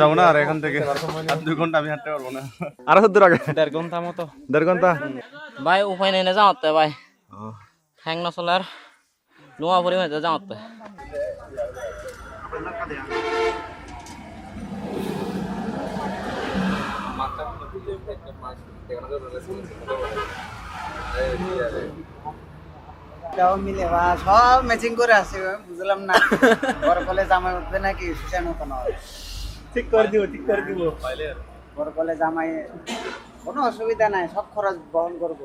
যাব না আর এখান থেকে আর দুই ঘণ্টা আমি হাঁটতে পারব না। আরও দূর আগে। দেড় ঘণ্টা মতো। দেড় ঘণ্টা? ভাই উপায় নেই না যাওয়াতে ভাই। হ্যাং নচলার লুঙা পরি হয়ে যাওয়াতে মিলে বা সব ম্যাচিং করে আছে বুঝলাম না। বড় কলে জামাই উঠবে নাকি সুশান কোনো ঠিক করে দিব ঠিক করে দিব। বড় কলে জামাই কোনো অসুবিধা নাই সব খরচ বহন করব।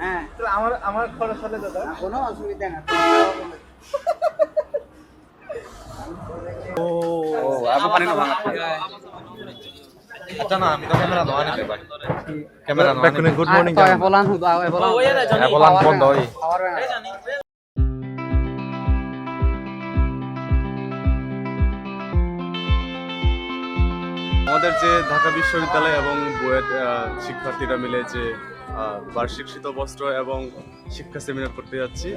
হ্যাঁ। আমার আমার খরচ হলে দাদা? কোনো অসুবিধা না। ও আগে পানি না ভাঙা। আচ্ছা না আমি তো ক্যামেরা ধোয়া নিতে পারি। ক্যামেরা ধোয়া গুড মর্নিং বলান হুদা বলান। বলান বন্ধ হই আমাদের যে ঢাকা বিশ্ববিদ্যালয় এবং বুয়েট শিক্ষার্থীরা মিলে যে বার্ষিক শীতবস্ত্র এবং শিক্ষা সেমিনার করতে যাচ্ছি।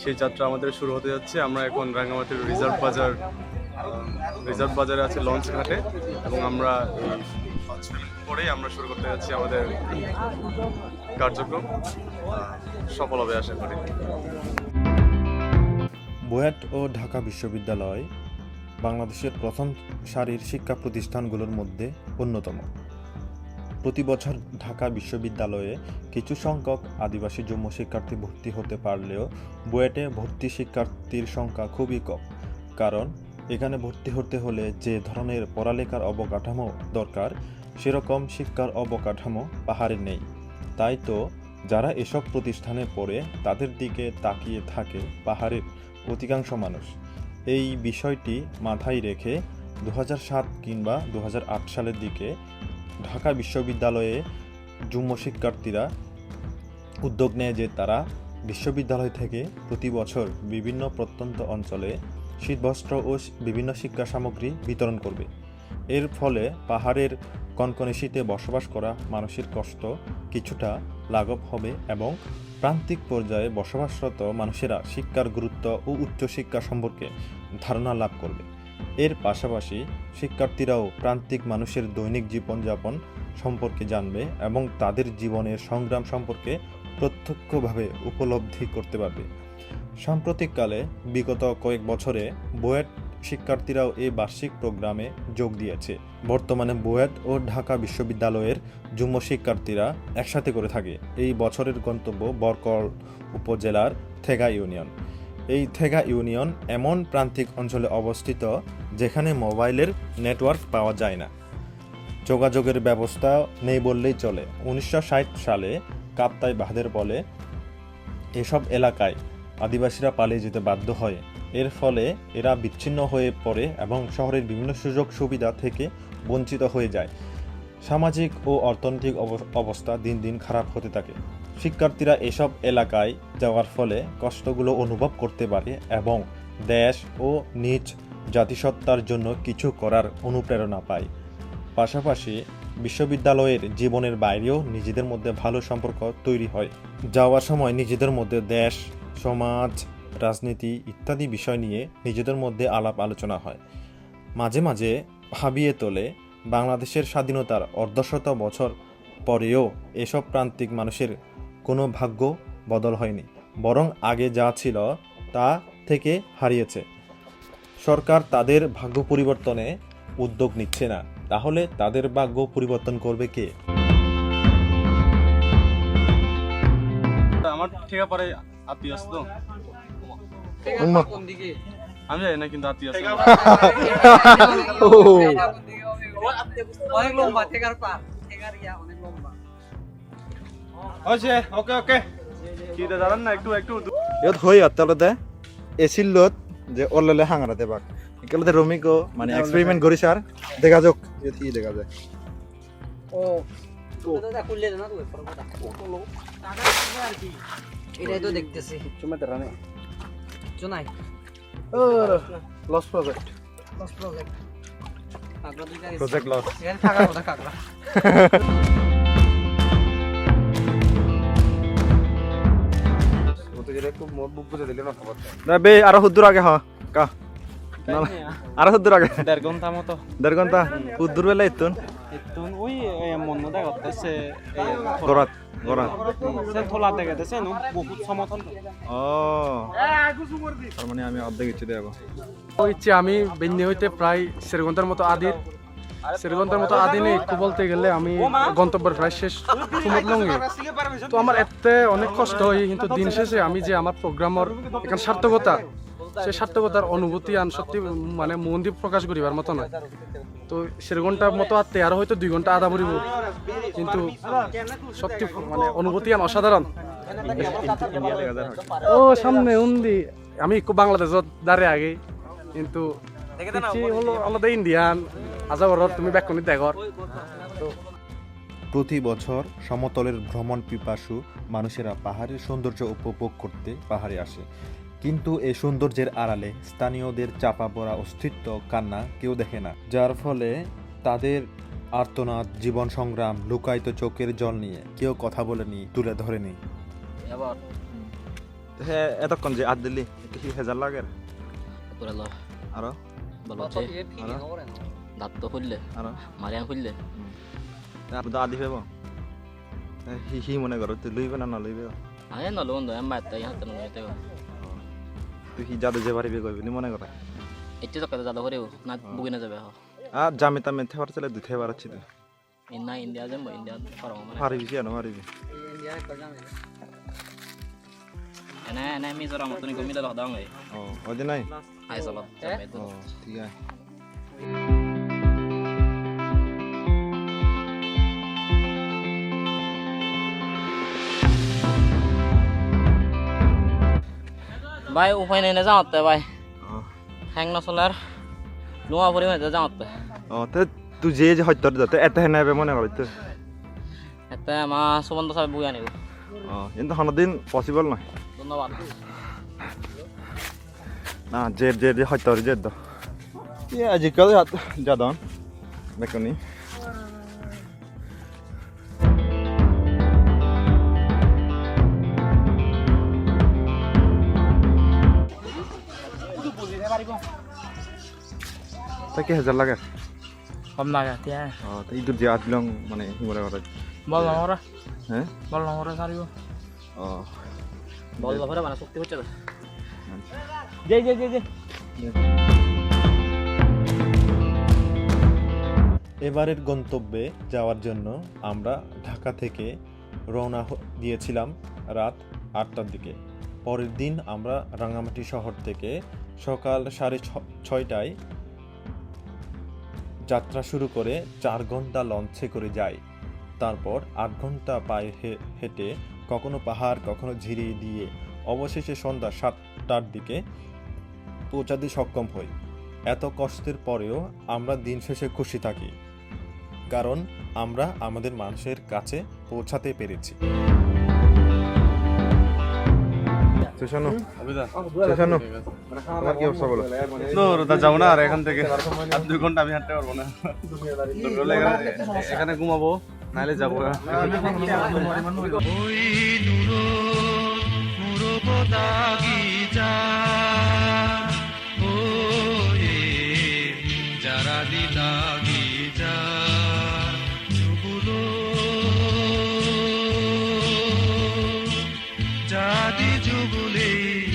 সেই যাত্রা আমাদের শুরু হতে যাচ্ছে। আমরা এখন রাঙ্গামাটির রিজার্ভ বাজার রিজার্ভ বাজারে আছে লঞ্চ ঘাটে এবং আমরা পরেই আমরা শুরু করতে যাচ্ছি আমাদের কার্যক্রম। সফল হবে আশা করি। বুয়েট ও ঢাকা বিশ্ববিদ্যালয় বাংলাদেশের প্রথম সারির শিক্ষা প্রতিষ্ঠানগুলোর মধ্যে অন্যতম। প্রতি বছর ঢাকা বিশ্ববিদ্যালয়ে কিছু সংখ্যক আদিবাসী জম্মু শিক্ষার্থী ভর্তি হতে পারলেও বুয়েটে ভর্তি শিক্ষার্থীর সংখ্যা খুবই কম। কারণ, এখানে ভর্তি হতে হলে যে ধরনের পড়ালেখার অবকাঠামো দরকার, সেরকম শিক্ষার অবকাঠামো পাহাড়ে নেই। তাই তো, যারা এসব প্রতিষ্ঠানে পড়ে, তাদের দিকে তাকিয়ে থাকে পাহাড়ের অধিকাংশ মানুষ। এই বিষয়টি মাথায় রেখে দু সাত কিংবা দু হাজার আট সালের দিকে ঢাকা বিশ্ববিদ্যালয়ে যুগ্ম শিক্ষার্থীরা উদ্যোগ নেয় যে তারা বিশ্ববিদ্যালয় থেকে প্রতি বছর বিভিন্ন প্রত্যন্ত অঞ্চলে শীতবস্ত্র ও বিভিন্ন শিক্ষা সামগ্রী বিতরণ করবে। এর ফলে পাহাড়ের কনকনে শীতে বসবাস করা মানুষের কষ্ট কিছুটা লাঘব হবে এবং প্রান্তিক পর্যায়ে বসবাসরত মানুষেরা শিক্ষার গুরুত্ব ও উচ্চশিক্ষা সম্পর্কে ধারণা লাভ করবে। এর পাশাপাশি শিক্ষার্থীরাও প্রান্তিক মানুষের দৈনিক জীবনযাপন সম্পর্কে জানবে এবং তাদের জীবনের সংগ্রাম সম্পর্কে প্রত্যক্ষভাবে উপলব্ধি করতে পারবে। সাম্প্রতিককালে বিগত কয়েক বছরে বুয়েট শিক্ষার্থীরাও এই বার্ষিক প্রোগ্রামে যোগ দিয়েছে। বর্তমানে বুয়েট ও ঢাকা বিশ্ববিদ্যালয়ের যুগ্ম শিক্ষার্থীরা একসাথে করে থাকে। এই বছরের গন্তব্য বরকল উপজেলার থেগা ইউনিয়ন। এই থেগা ইউনিয়ন এমন প্রান্তিক অঞ্চলে অবস্থিত যেখানে মোবাইলের নেটওয়ার্ক পাওয়া যায় না। যোগাযোগের ব্যবস্থা নেই বললেই চলে। উনিশশো ষাট সালে কাপ্তাই বাহাদের বলে, এসব এলাকায় আদিবাসীরা পালিয়ে যেতে বাধ্য হয়। এর ফলে এরা বিচ্ছিন্ন হয়ে পড়ে এবং শহরের বিভিন্ন সুযোগ সুবিধা থেকে বঞ্চিত হয়ে যায়। সামাজিক ও অর্থনৈতিক অব- অবস্থা দিন দিন খারাপ হতে থাকে। শিক্ষার্থীরা এসব এলাকায় যাওয়ার ফলে কষ্টগুলো অনুভব করতে পারে এবং দেশ ও নিজ জাতিসত্তার জন্য কিছু করার অনুপ্রেরণা পায়। পাশাপাশি বিশ্ববিদ্যালয়ের জীবনের বাইরেও নিজেদের মধ্যে ভালো সম্পর্ক তৈরি হয়। যাওয়ার সময় নিজেদের মধ্যে দেশ সমাজ, রাজনীতি ইত্যাদি বিষয় নিয়ে নিজেদের মধ্যে আলাপ আলোচনা হয়। মাঝে মাঝে ভাবিয়ে তোলে বাংলাদেশের স্বাধীনতার অর্ধশত বছর পরেও এসব প্রান্তিক মানুষের কোনো ভাগ্য বদল হয়নি, বরং আগে যা ছিল তা থেকে হারিয়েছে। সরকার তাদের ভাগ্য পরিবর্তনে উদ্যোগ নিচ্ছে না, তাহলে তাদের ভাগ্য পরিবর্তন করবে কে? আমার আত্মীয় আছে? তো আমি জানি না কিন্তু আত্মীয় আছে। অনেক লম্বা ঠেকার পার ঠেকার ইয়া অনেক লম্বা। ওকে ওকে। কি দে জানান না একটু একটু। ইয়ত হই আত্তালতে এসিল্লত যে অল্লে হাঙারাতে বাক একেলতে রমিকো মানে এক্সপেরিমেন্ট করিস আর দেখা যাক ইয়ত কি দেখা যায়। ও দাদা খুললে না তুই এটাই তো দেখতেছি। তুমি তো রানে কিছু নাই loss project loss project project loss এখানে থাকার কথা কাগড়া না বে আরও হুদ্দুর আগে হ কা। আরও দূর আগে। দেড় ঘণ্টা মতো। দেড় ঘণ্টা? উদ্দূর বেলা ইতুন? ওই মন গরাত সে থোলা দেখাতেছে নো? বহুত সমতল ও। তার মানে আমি অর্ধেক ইচ্ছে দেবো আমি বেন্যে হইতে প্রায় ঘণ্টার মতো আদির। ঘণ্টার মতো আদিনে একটু বলতে গেলে আমি গন্তব্যের প্রায় শেষ সুমতলঙ্গে তো আমার এতে অনেক কষ্ট হয় কিন্তু দিন শেষে আমি যে আমার প্রোগ্রামর এখানে সার্থকতা সেই সার্থকতার অনুভূতি আন সত্যি মানে মন দিয়ে প্রকাশ করিবার মতো নয়। তো দেড় ঘণ্টার মতো আরও হয়তো দুই ঘণ্টা আধা পড়িব কিন্তু সত্যি মানে অনুভূতি আন অসাধারণ। ও, সামনে উন্দি। আমি একটু বাংলাদেশত দাঁড়িয়ে আগে, কিন্তু হলো আলাদা ইন্ডিয়ান। আজাবর তুমি ব্যাকুনি দেখর প্রতি বছর সমতলের ভ্রমণ পিপাসু মানুষেরা পাহাড়ের সৌন্দর্য উপভোগ করতে পাহাড়ে আসে। কিন্তু এই সৌন্দর্যের আড়ালে স্থানীয়দের চাপা পড়া অস্তিত্ব কান্না কেউ দেখে না যার ফলে তাদের আর্তনাদ জীবন সংগ্রাম লুকায়িত চোখের জল নিয়ে কেউ কথা বলেনি তুলে ধরেনি। এবার হ্যাঁ এতক্ষণ যে আদ দিলি এটা কি হেজার লাগে? আরও? বলো হচ্ছে দাঁত তো খুললে আরও? মারিয়াং খুললে। আর তো আদি পাব হি হি মনে করো তুই লইবে না না লইবে? আগে আমি মারতে হাতে তুই কি যাদু যে পারিবি কইবি নি মনে করে? এটি তো কত জাদা করেও না বুকি না যাবে হ আর জামে তামে থেবার চলে দুই থেবার আছি তুই ইন্না ইন্ডিয়া যাম ইন্ডিয়া পারো মানে। পারিবি কি আনো পারিবি এনে এনে মিজোরাম তুমি দাও নয় ও ওদে নাই? আই চলো ঠিক আছে ভাই উপায় নাই না যাওয়াতে ভাই। হ্যাং নচলে আর লোৱা পৰি হৈ যায় যাওঁতে ও তে তুই যে যে হত্যা দিতে এত হেন হবে মনে করি তো। এতিয়া আমাৰ সুমন্ত চাই বৈ আনিব। ও কিন্তু হনদিন পসিবল নয়। ধন্যবাদ। না যে যে হত্যা তো ইয়ে আজিকাল যাদন দেখনি তাকে হেজাৰ লাগে? কম লাগে এতিয়া অঁ ইটোত যে আদলং মানে বল নমৰা হে? বল নমৰা চাৰিব অঁ। বল বাবৰে মানে শক্তি হচ্ছে এবারের গন্তব্যে যাওয়ার জন্য আমরা ঢাকা থেকে রওনা দিয়েছিলাম রাত আটটার দিকে। পরের দিন আমরা রাঙামাটি শহর থেকে সকাল সাড়ে ছয়টায় যাত্রা শুরু করে চার ঘণ্টা লঞ্চে করে যাই। তারপর আট ঘণ্টা পায়ে হেঁটে কখনো পাহাড়, কখনো ঝিরি দিয়ে অবশেষে সন্ধ্যা সাতটার দিকে পৌঁছাতে সক্ষম হই। এত কষ্টের পরেও আমরা দিন শেষে খুশি থাকি, কারণ আমরা আমাদের মানুষের কাছে পৌঁছাতে পেরেছি। সুশানু সুশানু আমার কি অবস্থা বলো? তো রোদা যাব না আর এখান থেকে আর দুই ঘণ্টা আমি হাঁটতে পারব না। এখানে- ঘুমাবো নাহলে যাব। সময়া নয়